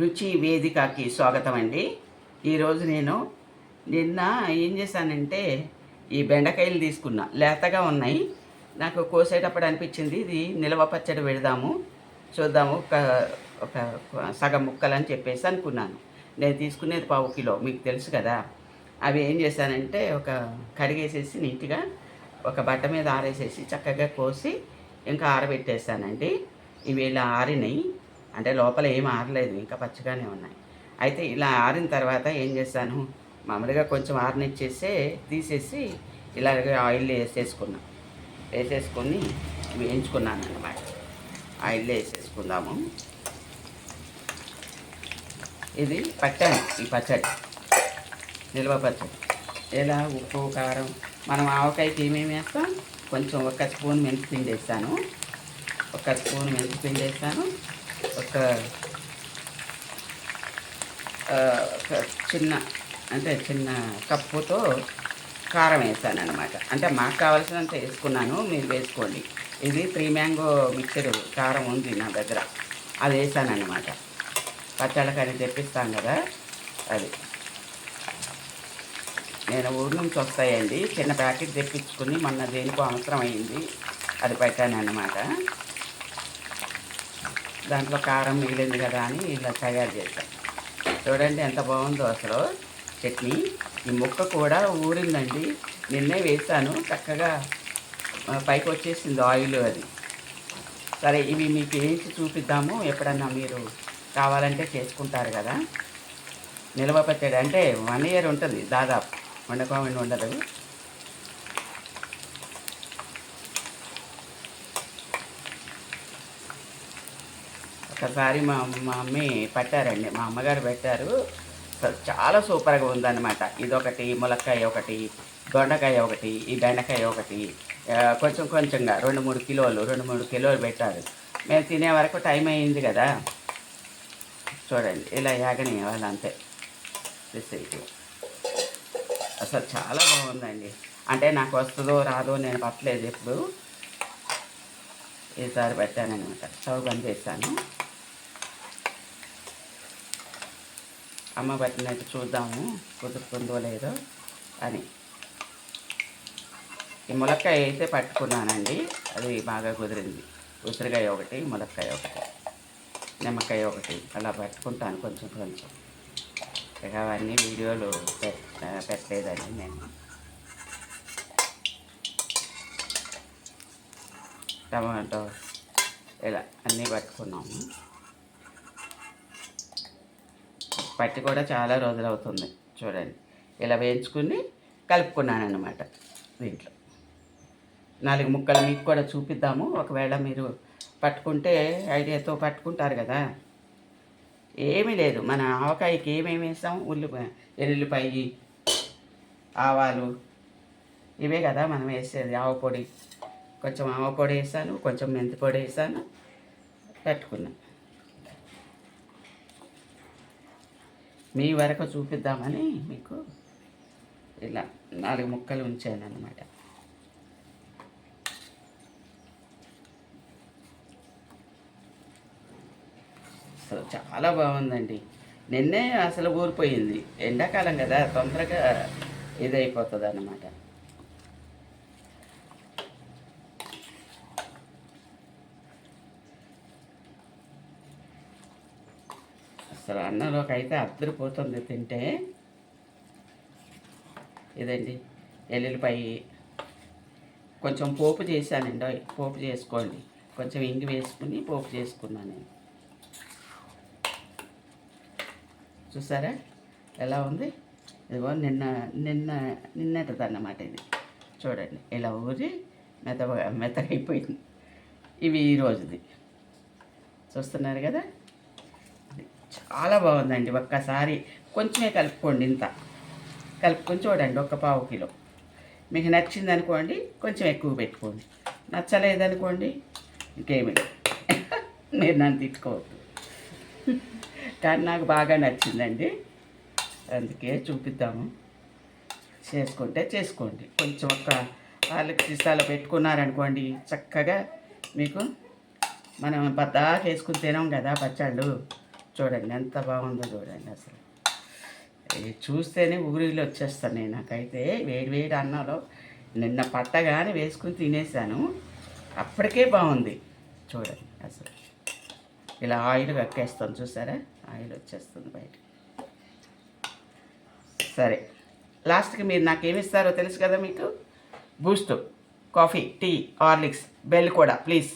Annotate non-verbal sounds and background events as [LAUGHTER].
రుచి వేదికకి స్వాగతం అండి ఈరోజు నేను నిన్న ఏం చేశానంటే ఈ బెండకాయలు తీసుకున్నా. లేతగా ఉన్నాయి. నాకు కోసేటప్పుడు అనిపించింది ఇది నిలవ పచ్చడి పెడదాము చూద్దాము ఒక ఒక సగం ముక్కలు అని చెప్పేసి అనుకున్నాను. నేను తీసుకునేది పావు కిలో మీకు తెలుసు కదా. అవి ఏం చేశానంటే ఒక కడిగేసేసి నీట్గా ఒక బట్ట మీద ఆరేసేసి చక్కగా కోసి ఇంకా ఆరబెట్టేసానండి ఇవి ఇలా ఆరినాయి అంటే లోపల ఏం ఆరలేదు ఇంకా పచ్చగానే ఉన్నాయి. అయితే ఇలా ఆరిన తర్వాత ఏం చేశాను మామూలుగా కొంచెం ఆరనిచ్చేసే తీసేసి ఇలాగ ఆయిల్ వేసేసుకున్నా. వేసేసుకొని వేయించుకున్నాను అన్నమాట ఆయిల్ వేసేసుకుందాము. ఇది పట్టాను ఈ పచ్చడి నిల్వ పచ్చడి. ఇలా ఉప్పు కారం. మనం ఆవకాయకి ఏమేమి వేస్తాం? కొంచెం ఒక స్పూన్ మెంతిపిండి వేస్తాను. ఒక స్పూన్ మెంతిపిండి వేస్తాను. ఒక ఒక చిన్న అంటే చిన్న కప్పుతో కారం వేసాను అనమాట అంటే మాకు కావాల్సినంత వేసుకున్నాను మీరు వేసుకోండి. ఇది త్రీ మ్యాంగో మిక్చర్ కారం ఉంది నా దగ్గర. అది వేసాను అనమాట పచ్చళ్ళకని తెప్పిస్తాం కదా అది. నేను ఊరి నుంచి వస్తాయండి. చిన్న ప్యాకెట్ తెప్పించుకుని మొన్న దేనికో అవసరం అయింది అది పెట్టాను అన్నమాట దాంట్లో కారం మిగిలింది కదా అని ఇలా తయారు చేశాను చూడండి ఎంత బాగుందో అసలు. చట్నీ. ఈ ముక్క కూడా ఊరిందండి. నిన్నే వేసాను చక్కగా పైకి వచ్చేసింది ఆయిల్ అది. సరే ఇవి మీకు వేసి చూపిద్దాము? ఎప్పుడన్నా మీరు కావాలంటే చేసుకుంటారు కదా. నిల్వ పచ్చడి అంటే వన్ ఇయర్ ఉంటుంది దాదాపు. వండుకోమని ఉండదు ఒకసారి మా మమ్మీ పెట్టారండి. మా అమ్మగారు పెట్టారు. చాలా సూపర్గా ఉందన్నమాట. ఇదొకటి ములక్కాయ ఒకటి దొండకాయ ఒకటి ఈ బెండకాయ ఒకటి కొంచెం కొంచెంగా రెండు మూడు కిలోలు రెండు మూడు కిలోలు పెట్టారు. మేము తినే వరకు టైం అయింది కదా. చూడండి ఇలా యాగని వాళ్ళు అంతే అసలు చాలా బాగుందండి. అంటే నాకు వస్తుందో రాదో నేను పట్టలేదు ఎప్పుడు. ఈసారి పెట్టానమాట స్టవ్ బంద్ చేశాను. అమ్మ పట్టినట్టు చూద్దాము కుదురుతుందో లేదో అని. ఈ ములక్కాయ అయితే పట్టుకున్నానండి అది బాగా కుదిరింది. ఉసిరికాయ ఒకటి ములక్కాయ ఒకటి నిమ్మకాయ ఒకటి అలా పట్టుకుంటాను కొంచెం కొంచెం. ఇక అవన్నీ వీడియోలు పెట్టలేదండి నేను. టమాటో ఇలా అన్నీ పట్టుకున్నాము. పట్టి కూడా చాలా రోజులు అవుతుంది. చూడండి. ఇలా వేయించుకుని కలుపుకున్నాను అనమాట దీంట్లో. నాలుగు ముక్కలు మీకు కూడా చూపిద్దాము. ఒకవేళ మీరు పట్టుకుంటే ఐడియాతో పట్టుకుంటారు కదా. ఏమీ లేదు. మన ఆవకాయకి ఏమేమి వేస్తాం? ఉల్లిపాయ ఎల్లుల్లిపాయ ఆవాలు. ఇవే కదా మనం వేసేది. ఆవ పొడి. కొంచెం ఆవ పొడి వేసాను. కొంచెం మెంతి పొడి వేసాను. పెట్టుకున్నాను మీ వరకు చూపిద్దామని మీకు ఇలా నాలుగు ముక్కలు ఉంచాను అనమాట అసలు చాలా బాగుందండి. నిన్నే అసలు ఊరిపోయింది. ఎండాకాలం కదా తొందరగా ఇదైపోతుంది అన్నమాట అసలు అన్నంలోకి అయితే అద్దరిపోతుంది తింటే. ఇదండి ఎల్లుల్లిపాయ. కొంచెం పోపు చేశానండి పోపు చేసుకోండి. కొంచెం ఇంగి వేసుకుని పోపు చేసుకున్నాను నేను. చూసారా? ఎలా ఉంది? ఇదిగో నిన్న నిన్న నిన్నటిది అన్నమాట ఇది. చూడండి ఇలా ఊరి మెతగా మెతగైపోయింది ఇవి ఈ రోజుది. చూస్తున్నారు కదా? చాలా బాగుందండి ఒక్కసారి. కొంచెమే కలుపుకోండి ఇంత. కలుపుకొని చూడండి ఒక పావు కిలో. మీకు నచ్చింది అనుకోండి కొంచెం ఎక్కువ పెట్టుకోండి. నచ్చలేదనుకోండి ఇంకేమి [LAUGHS] మీరు నన్ను తిట్టుకోవద్దు. కానీ నాకు బాగా నచ్చిందండి. అందుకే చూపిద్దాము. చేసుకుంటే చేసుకోండి. కొంచెం ఒక వాళ్ళకి సీసాలో పెట్టుకున్నారనుకోండి చక్కగా మీకు మనం బద్దాకేసుకుని తినాం కదా పచ్చళ్ళు. చూడండి ఎంత బాగుందో చూడండి అసలు. చూస్తేనే ఊరిలో వచ్చేస్తాను నేను నాకైతే. వేడి వేడి అన్నంలో. నిన్న పట్టగానే వేసుకుని తినేసాను. అప్పటికే బాగుంది. చూడండి అసలు. ఇలా ఆయిల్ కక్కేస్తాను చూసారా? ఆయిల్ వచ్చేస్తుంది బయట. సరే. లాస్ట్కి మీరు నాకు ఏమిస్తారో తెలుసు కదా మీకు? Boost coffee tea Horlicks bell కూడా ప్లీజ్.